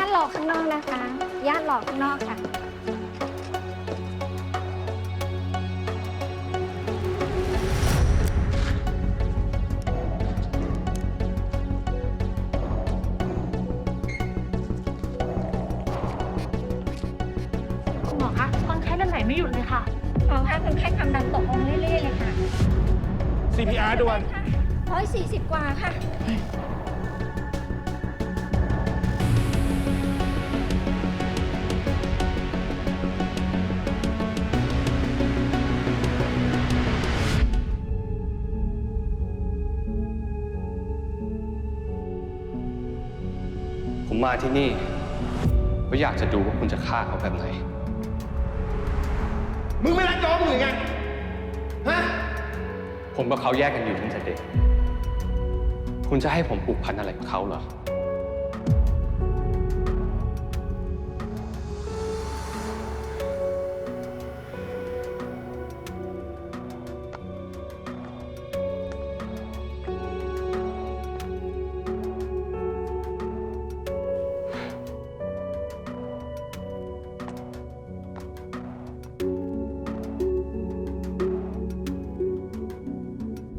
อข้างนอกนะคะญาติรอข้างนอกค่ะ คุณหมอคะคนไข้เลือดไหลไม่หยุดเลยค่ะ หมอคะคนไข้ความดันตกลงเรื่อยๆเลยค่ะ CPR ด่วน ร้อยสี่สิบกว่าค่ะ ผมมาที่นี่เพราะอยากจะดูว่าคุณจะฆ่าเขาแบบไหน มึงไม่รักจอมงหรือไง ฮะ ผมกับเขาแยกกันอยู่ตั้งแต่เด็ก คุณจะให้ผมผูกพันอะไรกับเขาเหรอ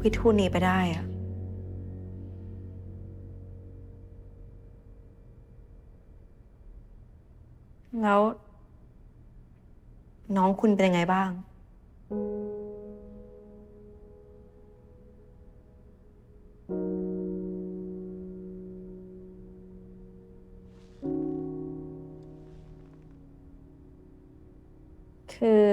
วิทูนีไปได้อะแล้ว น้องคุณเป็นยังไงบ้าง คือ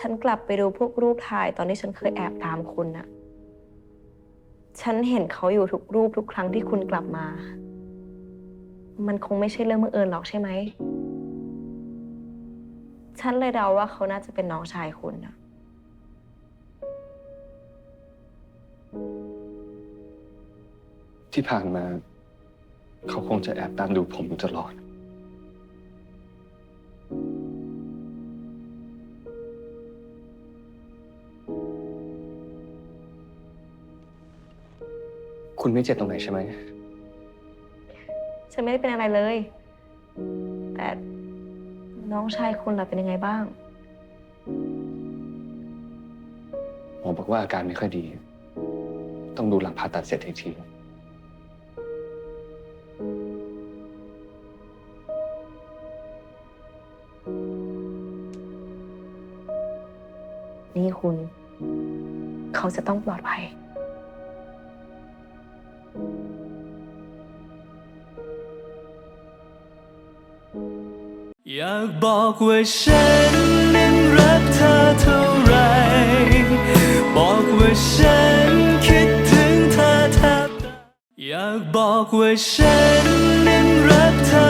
ฉันกลับไปดูพวกรูปถ่ายตอนที่ฉันเคยแอบตามคุณน่ะ ฉันเห็นเขาอยู่ทุกรูปทุกครั้งที่คุณกลับมา มันคงไม่ใช่เรื่องบังเอิญหรอกใช่ไหม ฉันเลยเดาว่าเขาน่าจะเป็นน้องชายคุณนะที่ผ่านมา เขาคงจะแอบตามดูผมตลอด คุณไม่เจ็บตรงไหนใช่ไหม ฉันไม่ได้เป็นอะไรเลย แต่น้องชายคุณล่ะเป็นยังไงบ้าง หมอบอกว่าอาการไม่ค่อยดี ต้องดูหลังผ่าตัดเสร็จอีกที นี่คุณ เขาจะต้องปลอดภัย อยากบอกว่าฉันนั้นรักเธอเท่าไร บอกว่าฉันคิดถึงเธอแทบอยากบอกว่าฉันนั้นรักเธอ